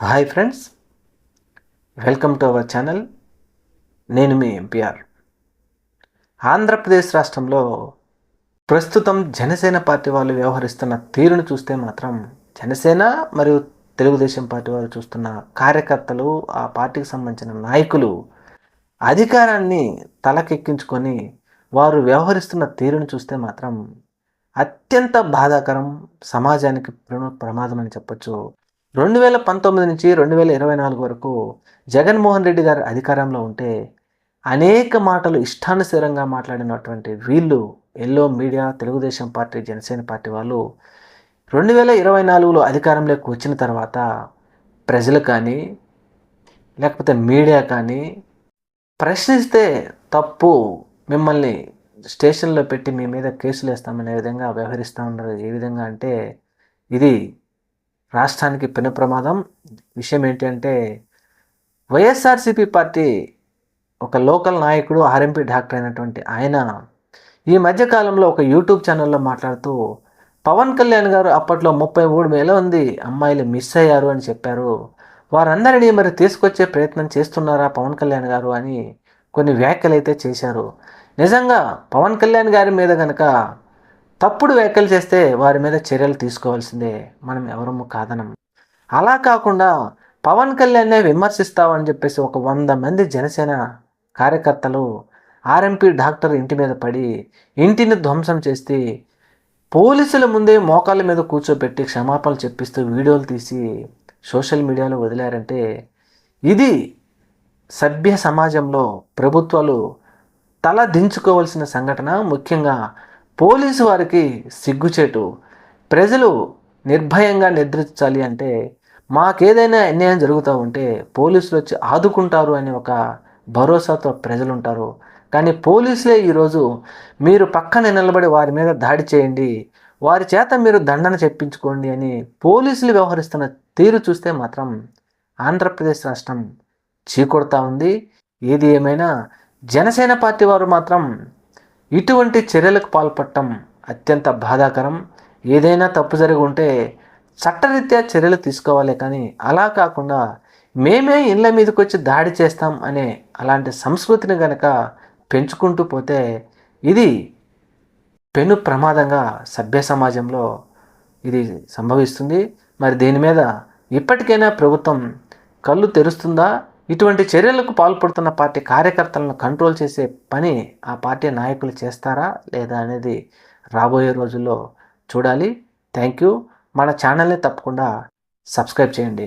Hi friends. Welcome to our channel. నేను మీ MPR Andhra Pradesh రాష్ట్రంలో ప్రస్తుతం జనసేన పార్టీ వాళ్ళు వ్యవహరిస్తున్న తీరును చూస్తే మాత్రం జనసేన మరియు తెలుగుదేశం పార్టీ వారు చూస్తున్న కార్యకర్తలు ఆ పార్టీకి సంబంధించిన నాయకులు అధికారాన్ని తలకెక్కించుకొని వారు వ్యవహరిస్తున్న తీరును చూస్తే మాత్రం అత్యంత బాధాకరం సమాజానికి ప్రమాదం అని చెప్పొచ్చు. రెండు వేల పంతొమ్మిది నుంచి రెండు వేల ఇరవై నాలుగు వరకు జగన్మోహన్ రెడ్డి గారు అధికారంలో ఉంటే అనేక మాటలు ఇష్టానుసారంగా మాట్లాడినటువంటి వీళ్ళు yellow media Telugu Desam party Janasena party వాళ్ళు రెండు వేల ఇరవై నాలుగులో అధికారంలోకి వచ్చిన తర్వాత ప్రజలు కానీ లేకపోతే మీడియా కానీ ప్రశ్నిస్తే తప్పు మిమ్మల్ని స్టేషన్లో పెట్టి మీ మీద కేసులు వేస్తామనే విధంగా వ్యవహరిస్తూ ఉన్నారు. ఏ విధంగా అంటే ఇది రాష్ట్రానికి పెను ప్రమాదం. విషయం ఏంటంటే వైఎస్ఆర్సీపీ పార్టీ ఒక లోకల్ నాయకుడు ఆర్ఎంపీ డాక్టర్ అయినటువంటి ఆయన ఈ మధ్యకాలంలో ఒక యూట్యూబ్ ఛానల్లో మాట్లాడుతూ పవన్ కళ్యాణ్ గారు అప్పట్లో ముప్పై మూడు వేల మంది అమ్మాయిలు మిస్ అయ్యారు అని చెప్పారు. వారందరినీ మరి తీసుకొచ్చే ప్రయత్నం చేస్తున్నారా పవన్ కళ్యాణ్ గారు అని కొన్ని వ్యాఖ్యలు అయితే చేశారు. నిజంగా పవన్ కళ్యాణ్ గారి మీద కనుక తప్పుడు వ్యాఖ్యలు చేస్తే వారి మీద చర్యలు తీసుకోవాల్సిందే. మనం ఎవరము కాదనం అలా కాకుండా పవన్ కళ్యాణ్నే విమర్శిస్తామని చెప్పేసి ఒక వంద మంది జనసేన కార్యకర్తలు ఆర్ఎంపీ డాక్టర్ ఇంటి మీద పడి ఇంటిని ధ్వంసం చేసి పోలీసుల ముందే మోకాళ్ళ మీద కూర్చోబెట్టి క్షమాపణలు చెప్పిస్తూ వీడియోలు తీసి సోషల్ మీడియాలో వదిలారంటే ఇది సభ్య సమాజంలో ప్రభుత్వాలు తల దించుకోవాల్సిన సంఘటన. ముఖ్యంగా పోలీసు వారికి సిగ్గుచేటు. ప్రజలు నిర్భయంగా నిద్రించాలి అంటే మాకేదైనా అన్యాయం జరుగుతూ ఉంటే పోలీసులు వచ్చి ఆదుకుంటారు అనే ఒక భరోసాతో ప్రజలు ఉంటారు కానీ పోలీసులే ఈరోజు మీరు పక్కన నిలబడి వారి మీద దాడి చేయండి వారి చేత మీరు దండన చెప్పించుకోండి అని పోలీసులు వ్యవహరిస్తున్న తీరు చూస్తే మాత్రం ఆంధ్రప్రదేశ్ రాష్ట్రం చీకొడతా ఉంది. ఏది ఏమైనా జనసేన పార్టీ వారు మాత్రం ఇటువంటి చర్యలకు పాల్పడటం అత్యంత బాధాకరం. ఏదైనా తప్పు జరిగి ఉంటే చట్టరీత్యా చర్యలు తీసుకోవాలి కానీ అలా కాకుండా మేమే ఇళ్ళ మీదకి వచ్చి దాడి చేస్తాం అనే అలాంటి సంస్కృతిని గనక పెంచుకుంటూ పోతే ఇది పెను ప్రమాదంగా సభ్య సమాజంలో ఇది సంభవిస్తుంది. మరి దీని మీద ఇప్పటికైనా ప్రభుత్వం కళ్ళు తెరుస్తుందా? ఇటువంటి చర్యలకు పాల్పడుతున్న పార్టీ కార్యకర్తలను కంట్రోల్ చేసే పని ఆ పార్టీ నాయకులు చేస్తారా లేదా అనేది రాబోయే రోజుల్లో చూడాలి. Thank you. మన ఛానల్ని తప్పకుండా సబ్స్క్రైబ్ చేయండి.